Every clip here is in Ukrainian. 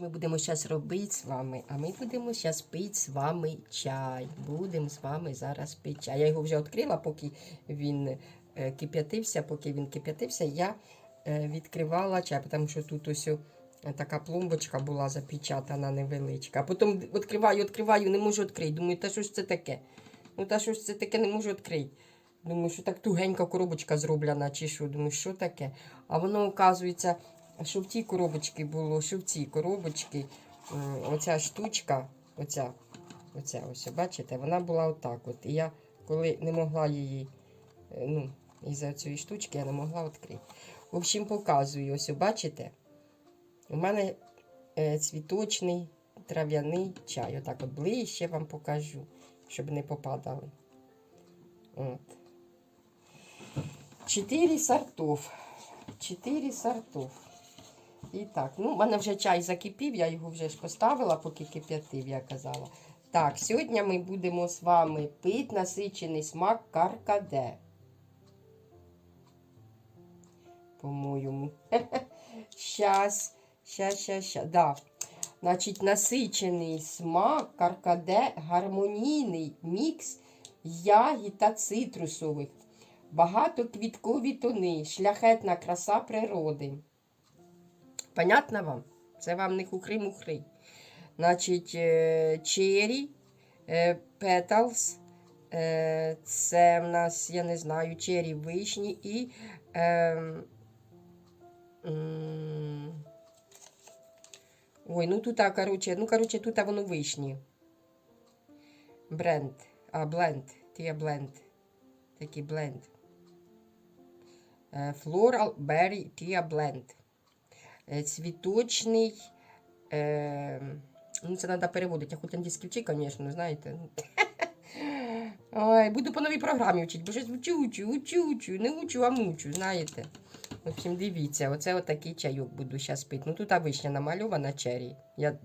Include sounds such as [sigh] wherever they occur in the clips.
Ми будемо зараз робити з вами, а ми будемо зараз пити з вами чай. Будемо з вами зараз пити чай. Я його вже відкрила, поки він е, кип'ятився, поки він кип'ятився, я е, відкривала чай, тому що тут ось така пломбочка була запечатана невеличка. А потім відкриваю, відкриваю, не можу відкрити. Думаю, та що ж це таке? Ну, та що ж це таке, не можу відкрити. Думаю, що так тугенька коробочка зроблена, чи що. Думаю, що таке? А воно, оказується, що в тій коробочці було, що в цій коробочці оця штучка, оця, оця ось, бачите, вона була отак. от. І я, коли не могла її, е, ну, із-за цієї штучки, я не могла відкрити. В общем, показую, ось, бачите, у мене е, цвіточний трав'яний чай. Отак от ближче вам покажу, щоб не попадали. От. Чотири сортов. Чотири сортов. І так, ну, в мене вже чай закипів, я його вже ж поставила, поки кип'ятив, я казала. Так, сьогодні ми будемо з вами пити насичений смак каркаде. По-моєму. [laughs] Щас, щас, щас, щас. Да. Значить, насичений смак каркаде, гармонійний мікс ягід та цитрусових. Багатоквіткові тони, шляхетна краса природи. Понятно вам? Це вам не хухри-мухри. Значить, е, чері, е, е, Це в нас, я не знаю, чері вишні і. Ой, ну тут, а, короче, ну, короче, тут воно вишні. Бренд. А, бленд. Тія бленд. Такий бленд. Floral Berry Tea Blend. Е, Цвіточний. Е, ну, це треба переводити. Я хоч англійський вчи, звісно, знаєте. [laughs] Ой, буду по новій програмі вчити, бо щось учу, учу, учу, учу, не учу, а мучу, знаєте. В общем, дивіться, оце отакий чайок буду зараз пити. Ну тут вишня намальована чері. Я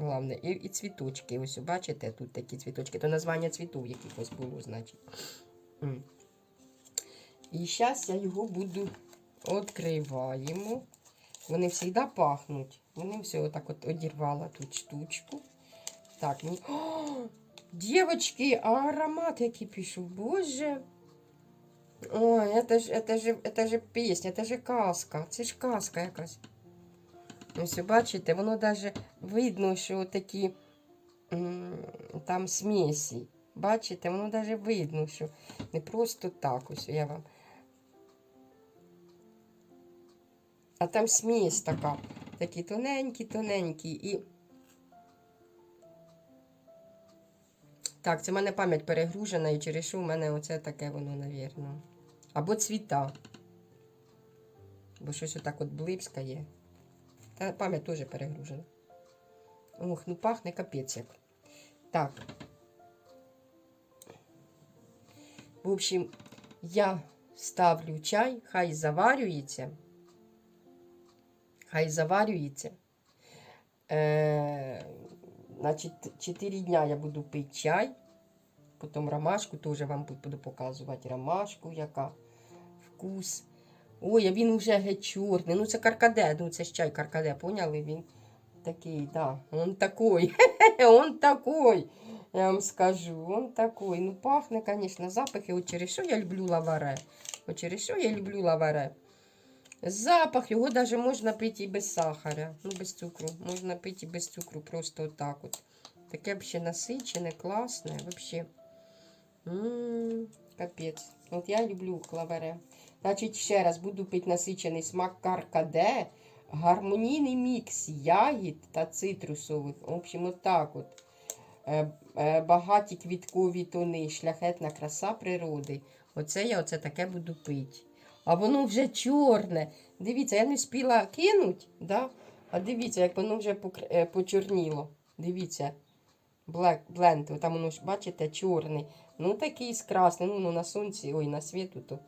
Головне, і, і цвіточки. Ось бачите, тут такі цвіточки. То названня цвітів якихось було, значить. І зараз я його буду відкриваємо. Вони завжди пахнуть. Вони все отак от одірвала тут штучку. Так, мені. О, [gasps] дівчатки, а аромат який пішов, боже. Ой, это ж, это ж, это ж пісня, це ж казка. Це ж казка якась. Ось бачите, воно навіть видно, що такі м, там смесі. Бачите, воно навіть видно, що не просто так ось я вам. А там смесь така. Такі тоненькі, тоненькі. І... Так, це в мене пам'ять перегружена, і через що в мене оце таке воно, навірно. Або цвіта. Бо щось отак от блискає. Та пам'ять теж перегружена. Ох, ну пахне капець як. Так. В общем, я ставлю чай, хай заварюється. Хай заварюється. Е, значить, 4 дня я буду пити чай. Потім ромашку теж вам буду показувати ромашку, яка вкус. Ой, а він вже геть чорний. Ну це каркаде, ну це ж чай каркаде, поняли? Він такий, да. Он такой. [laughs] Он такой. Я вам скажу, он такой. Ну, пахне, звісно, запахи. От через що я люблю лаваре. От через що я люблю лаваре. Запах, його навіть можна пити і без сахара, ну без цукру. Можна пити і без цукру, просто отак от. Таке взагалі насичене, класне, взагалі. Капець. От я люблю лаваре. Значить, ще раз буду пити насичений смак каркаде, гармонійний мікс ягід та цитрусових. В общем, отак от. Е, е, Багаті квіткові тони, шляхетна краса природи. Оце я оце таке буду пити. А воно вже чорне. Дивіться, я не встигла кинути, да? а дивіться, як воно вже е, почорніло. Дивіться. Blend, там воно ж, бачите, чорний. Ну, такий ну, ну на сонці, ой, на світу, то,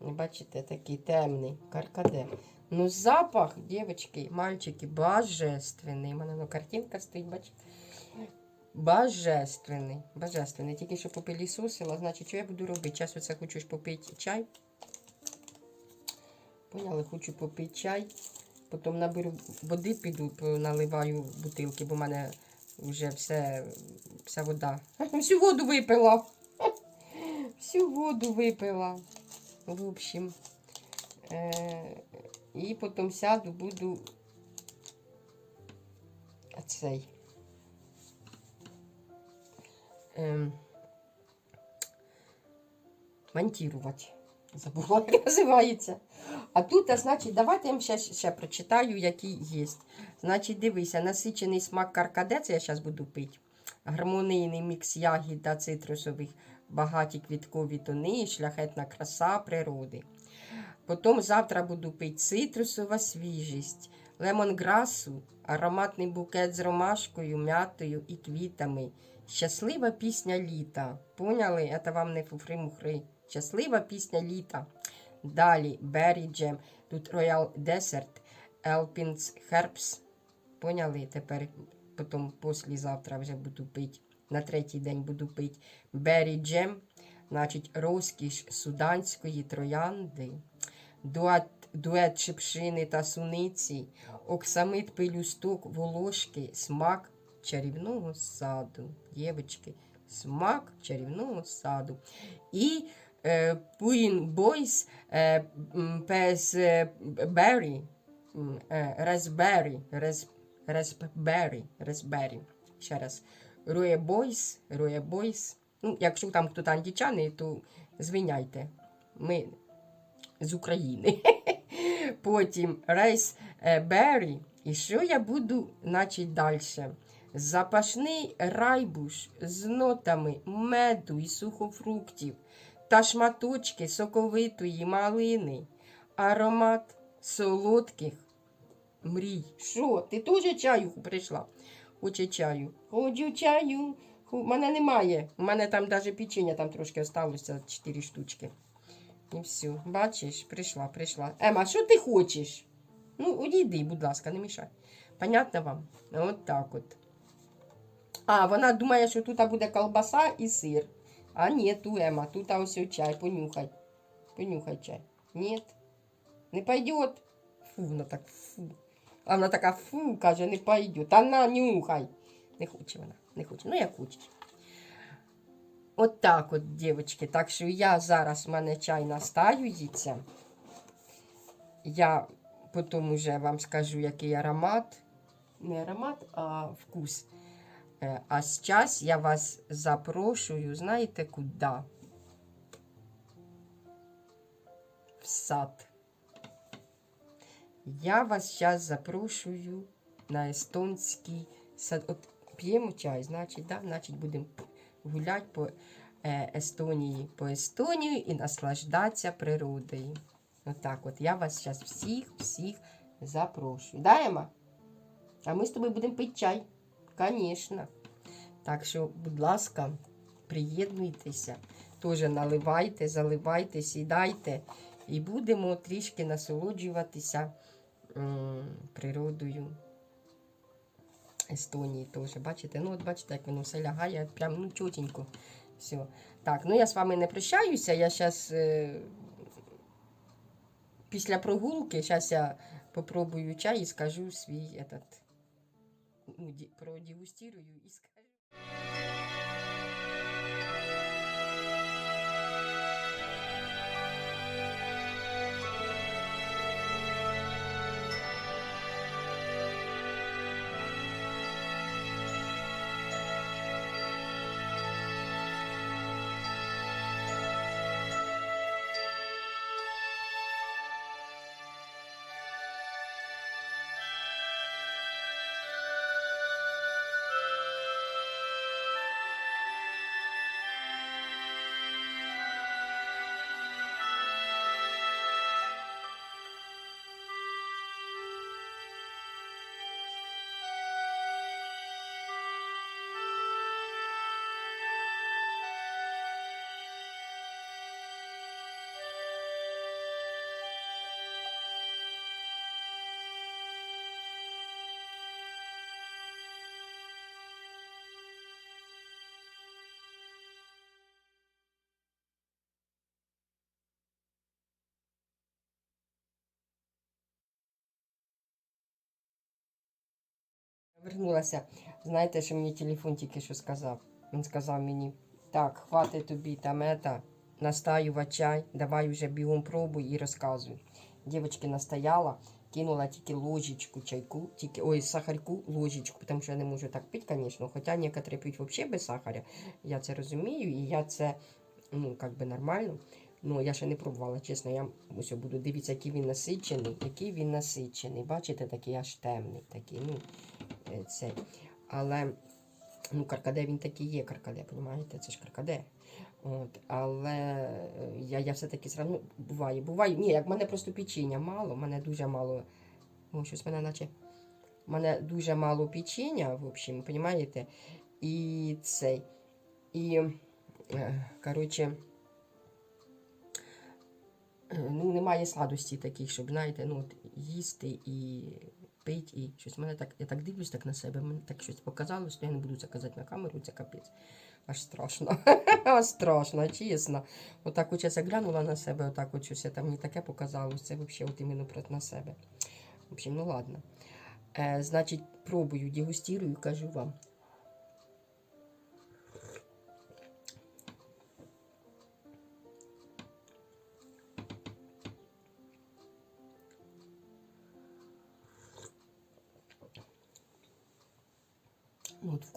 бачите, такий темний, каркаде. Ну, запах, дівчатки, мальчики, божественний. У мене ну, картинка стоїть, бачите? Божественний. Божественний. Тільки що попилісосила, значить, що я буду робити? Зараз оце хочу попити чай. Поняли, хочу попити чай. Потім наберу води, піду, наливаю бутилки, бо в мене вже все, вся вода. [laughs] Всю воду випила. [laughs] Всю воду випила. В общем. Е і потім сяду, буду цей. Ем, монтувати. Забула, як називається. А тут, а, значить, давайте я вам ще, ще прочитаю, які є. Значить, дивися, насичений смак каркаде, це я зараз буду пити. Гармонійний мікс ягід та цитрусових, багаті квіткові тони, шляхетна краса природи. Потім завтра буду пити цитрусова свіжість, лемонграсу, ароматний букет з ромашкою, м'ятою і квітами. Щаслива пісня літа. Поняли? Це вам не фуфри-мухри. Щаслива пісня літа. Далі Berry Jam. Тут Royal Desert, Elpins Herbs. Поняли? Тепер потім післязавтра вже буду пити. На третій день буду пити Berry Jam. Значить, розкіш суданської троянди, дует, дует шипшини та суниці, оксамит пилюсток волошки, смак чарівного саду. Дівчатки, смак чарівного саду. І е, Puin Boys е, Пес Беррі, Резбері, Резбері, Резбері. Ще раз. Рує Бойс, Рує Бойс. Ну, якщо там хто андічани, то звиняйте. Ми з України. [laughs] Потім Рейс Беррі. І що я буду, значить, далі? Запашний райбуш з нотами меду і сухофруктів та шматочки соковитої малини, аромат солодких мрій. Що? Ти теж чаю прийшла? Хоче чаю. Хочу чаю. У мене немає. У мене там навіть печення там трошки залишилося 4 штучки. І все. Бачиш, прийшла, прийшла. Ема, що ти хочеш? Ну, одійди, будь ласка, не мішай. Понятно вам? От так от. А, вона думає, що тут буде колбаса і сир. А ні, ту Ема, тут ось чай, понюхай. Понюхай чай. Ні. Не пойдет. Фу, вона так фу. А вона така фу, каже, не пойдет. Та на, нюхай. Не хоче вона, не хоче. Ну, як хочеш. От так от, дівчатки. Так що я зараз в мене чай настаюється. Я потім вже вам скажу, який аромат. Не аромат, а вкус. Е, а зараз я вас запрошую, знаєте куди? В сад. Я вас зараз запрошую на естонський сад. От п'ємо чай, значить, да? значить будемо гуляти по е, Естонії, по Естонії і наслаждатися природою. Отак от, от я вас зараз всіх-всіх запрошую. Да? А ми з тобою будемо пити чай. Звісно. Так що, будь ласка, приєднуйтеся, теж наливайте, заливайте, сідайте. І будемо трішки насолоджуватися природою Естонії теж. Бачите? Ну, от бачите, як воно все лягає, прям ну, чотенько. Все. Так, ну я з вами не прощаюся. Я зараз е після прогулки, зараз я попробую чай і скажу свій этот ну, продегустирую и скажу. Вернулася. Знаєте, що мені телефон тільки що сказав? Він сказав мені: так, хватить тобі там ета, настаювати чай, давай вже бігом пробуй і розказуй. Дівчинки настояла, кинула тільки ложечку чайку, тільки ой, сахарку, ложечку, тому що я не можу так пити, звісно. Хоча некоторі п'ють взагалі без сахаря. Я це розумію, і я це ну, як би нормально. Ну, я ще не пробувала, чесно, я ось буду дивитися, який він насичений, який він насичений. Бачите, такий аж темний, такий, ну, цей. Але, ну, каркаде він такий є, каркаде, розумієте? Це ж каркаде. От, але е, я, я все-таки ну, буває, буває. Ні, як в мене просто печення мало, в мене дуже мало. О, щось мене наче. в мене дуже мало печення, в общем, розумієте? І цей. І, е, коротше, е, ну, немає сладості таких, щоб, знаєте, ну, от, їсти і пити, і щось. Мене так, я так дивлюсь так на себе, мені так щось показалось, що я не буду це казати на камеру, це капець. Аж страшно. [laughs] Аж страшно, чесно. Отак от я глянула на себе, отак от щось там мені таке показалось. Це взагалі от іменно про на себе. В общем, ну ладно. Е, значить, пробую, дегустирую, кажу вам.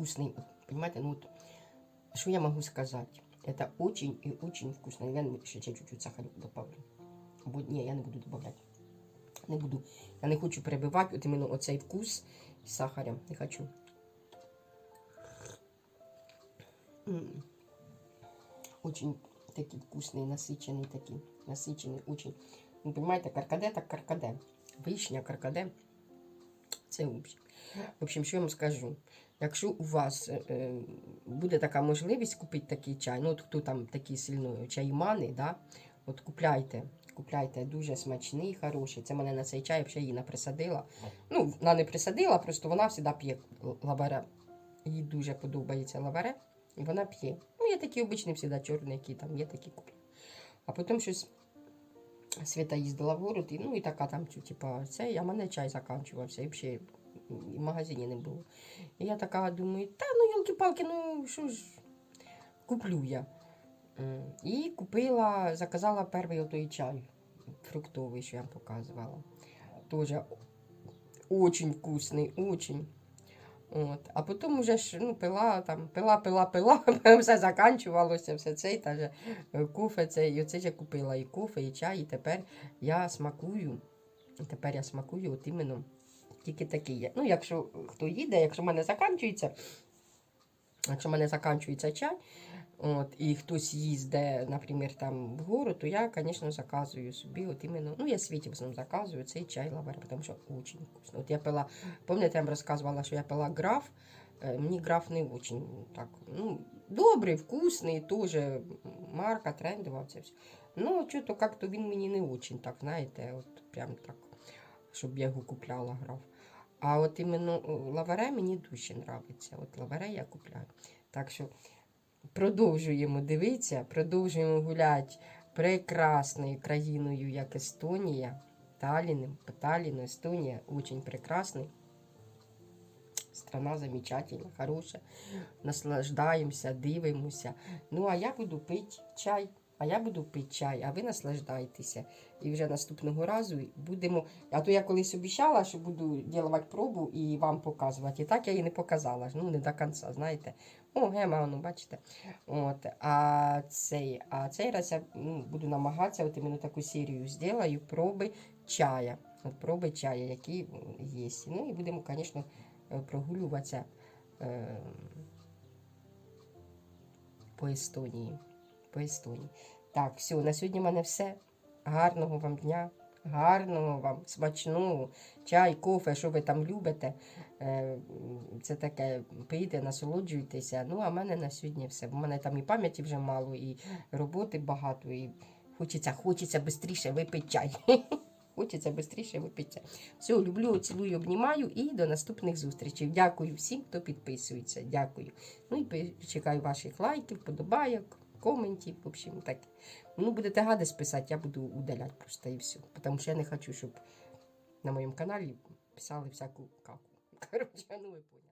Вкусный, понимаете, ну вот, что я могу сказать? Это очень и очень вкусно. Я ще чуть-чуть сахару добавлю. Бо, ні, я не буду добавлять. Не буду. Я не хочу перебивати от іменно оцей вкус з сахарем. Не хочу. Очень такий вкусний, насичений такий. Насичений, очень. Ну, понимаете, каркаде так каркаде. Вишня, каркаде. Це взагалі. В общем, що я вам скажу? Якщо у вас е, е, буде така можливість купити такий чай, ну от хто там такі сильно чаймани, да, от купляйте. Купляйте дуже смачний, хороший. Це мене на цей чай взагалі її присадила. Ну, вона не присадила, просто вона завжди п'є лаваре. Їй дуже подобається лаваре, і вона п'є. Ну, є такі обичні завжди чорні, які там є такі куплю. А потім щось Свята їздила в город, і, ну і така там, типа, це, а мене чай закінчувався, і взагалі в магазині не було. І я така думаю, та ну йолки-палки, ну що ж, куплю я. І купила, заказала перший отой чай фруктовий, що я вам показувала. Тоже очень вкусний, очень. От. А потім вже ж ну, пила, там, пила, пила, пила, [laughs] все заканчувалося, все це, та же куфе, це, і оце ж купила і кофе, і чай, і тепер я смакую. І тепер я смакую от іменно тільки такі є. Ну, якщо хто їде, якщо в мене заканчується, якщо в мене заканчується чай, от, і хтось їздить, наприклад, там в гору, то я, звісно, заказую собі, от іменно, ну, я світі в основному заказую цей чай лавар, тому що дуже вкусно. От я пила, пам'ятаєте, я вам розказувала, що я пила граф, Е, мені граф не дуже так, ну, добрий, вкусний, теж марка, трендова, це все. Ну, що-то як-то він мені не дуже, так, знаєте, от прям так, щоб я його купляла граф. А от іменно о, лаваре мені дуже подобається. От лаваре я купляю. Так що продовжуємо дивитися, продовжуємо гуляти прекрасною країною, як Естонія. Таллином, Таллин, Эстония, очень прекрасный. Страна замечательна, хороша. Наслаждаємося, дивимося. Ну, а я буду пити чай. А я буду пити чай, а ви наслаждайтеся. І вже наступного разу будемо. А то я колись обіцяла, що буду робити пробу і вам показувати. І так я її не показала. Ну, не до кінця, знаєте. Ну, бачите. От, а цей, а цей раз я ну, буду намагатися, от іменно таку серію зроблю, проби чая. От проби чая, які є. Ну і будемо, звісно, прогулюватися е, по Естонії. По Естонії. Так, все, на сьогодні в мене все. Гарного вам дня, гарного вам, смачного, чай, кофе, що ви там любите. Е, Це таке, пийте, насолоджуйтеся. Ну, а в мене на сьогодні все. У мене там і пам'яті вже мало, і роботи багато, і хочеться, хочеться швидше випити чай. [laughs] Хочеться швидше випити. Все, люблю, цілую, обнімаю і до наступних зустрічей. Дякую всім, хто підписується. Дякую. Ну і чекаю ваших лайків, подобайок, коментів. В общем, так. Ну, будете гадость писати, я буду удаляти просто і все. Тому що я не хочу, щоб на моєму каналі писали всяку каку. [laughs] Коротше, ну ви поняли.